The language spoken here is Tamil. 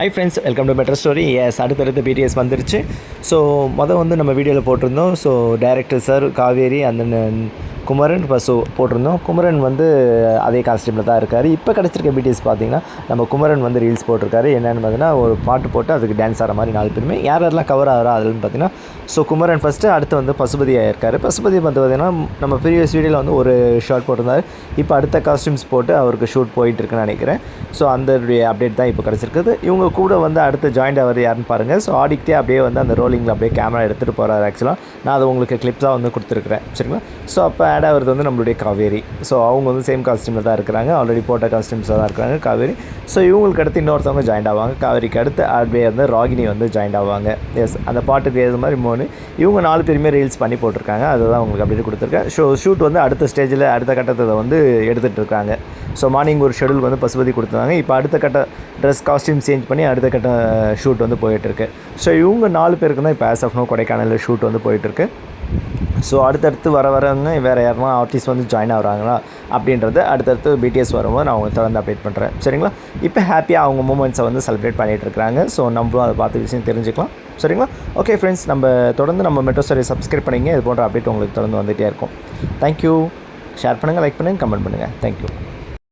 Hi friends welcome to better story S அடுத்தடுத்த பிடிஎஸ் வந்துருச்சு. ஸோ மொதல் வந்து நம்ம வீடியோவில் போட்டிருந்தோம். ஸோ டைரக்டர் சார் காவேரி அந்த குமரன் பசு போட்டிருந்தோம். குமரன் வந்து அதே காஸ்டியூமில் தான் இருக்கார். இப்போ கிடச்சிருக்க பிடிஎஸ் பார்த்தீங்கன்னா நம்ம குமரன் வந்து ரீல்ஸ் போட்டிருக்காரு. என்னென்னு பார்த்தீங்கன்னா ஒரு பாட்டு போட்டு அதுக்கு டான்ஸ் ஆகிற மாதிரி நாலு பேருமே. யார் யாரெல்லாம் கவர் ஆகிறா அதுன்னு பார்த்தீங்கன்னா ஸோ குமரன் ஃபஸ்ட்டு அடுத்து வந்து பசுபதி ஆயிருக்காரு பசுபதி வந்து பார்த்தீங்கன்னா நம்ம ப்ரீவியஸ் வீடியோவில் வந்து ஒரு ஷார்ட் போட்டிருந்தார். இப்போ அடுத்த காஸ்டியூம்ஸ் போட்டு அவருக்கு ஷூட் போயிட்டுருக்குன்னு நினைக்கிறேன். ஸோ அந்த அப்டேட் தான் இப்போ கிடச்சிருக்குது. இவங்க கூட வந்து அடுத்து ஜாயிண்ட் ஆகிறது யாருன்னு பாருங்கள் ஸோ ஆடிக்கிட்டே அப்படியே வந்து அந்த ரோலிங்கில் அப்படியே கேமரா எடுத்துகிட்டு போகிறாரு ஆக்சுவலாக நான் அதை உங்களுக்கு கிளிப்ஸாக வந்து கொடுத்துருக்குறேன். சரிங்களா? ஸோ அப்போ ஆட் ஆகிறது வந்து நம்மளுடைய காவேரி. ஸோ அவங்க வந்து சேம் காஸ்டியூமில் தான் இருக்கிறாங்க. ஆல்ரெடி போட்ட காஸ்டியூம்ஸாக தான் இருக்கிறாங்க காவேரி. ஸோ இவங்களுக்கு அடுத்து இன்னொருத்தவங்க ஜாயின் ஆவாங்க. காவேரிக்கு அடுத்து அப்படியே வந்து ராகினி வந்து ஜாயின் ஆவாங்க. எஸ் அந்த பாட்டுக்கு ஏற்ற மாதிரி மூணு இவங்க நாலு பேருமே ரீல்ஸ் பண்ணி போட்டிருக்காங்க. அதுதான் உங்களுக்கு அப்படியே கொடுத்துருக்கேன். ஷோ ஷூட் வந்து அடுத்த ஸ்டேஜில் அடுத்த கட்டத்தை வந்து எடுத்துகிட்டு இருக்காங்க. ஸோ மார்னிங் ஒரு ஷெடியூல் வந்து பசுபதி கொடுத்தாங்க இப்போ அடுத்த கட்ட ட்ரெஸ் காஸ்டியூம் சேஞ்ச் பண்ணி அடுத்த கட்ட ஷூட் வந்து போயிட்டுருக்கு ஸோ இவங்க நாலு பேருக்கு தான் இப்போ ஆஸ் ஆஃப் நோ கொடைக்கானலில் ஷூட் வந்து போயிட்டுருக்கு ஸோ அடுத்தடுத்து வர வரவங்க வேறு யாருன்னா ஆர்டிஸ்ட் வந்து ஜாயின் ஆகுறாங்களா? அப்படின்றது அடுத்தடுத்து பிடிஎஸ் வரும்போது நான் அவங்க தொடர்ந்து அப்டேட் பண்ணுறேன் சரிங்களா? இப்போ ஹாப்பியாக அவங்க மூமெண்ட்ஸை வந்து செலிப்ரேட் பண்ணிகிட்டு இருக்காங்க. ஸோ நம்மளும் அதை பார்த்து விஷயம் தெரிஞ்சுக்கலாம். சரிங்களா? ஓகே ஃப்ரெண்ட்ஸ் நம்ம தொடர்ந்து நம்ம மெட்ரோ ஸ்டோரி சப்ஸ்கிரைப் பண்ணிங்க இது போன்ற அப்டேட் உங்களுக்கு தொடர்ந்து வந்துகிட்டே இருக்கும். தேங்க்யூ ஷேர் பண்ணுங்கள் லைக் பண்ணுங்கள் கமெண்ட் பண்ணுங்கள் தேங்க்யூ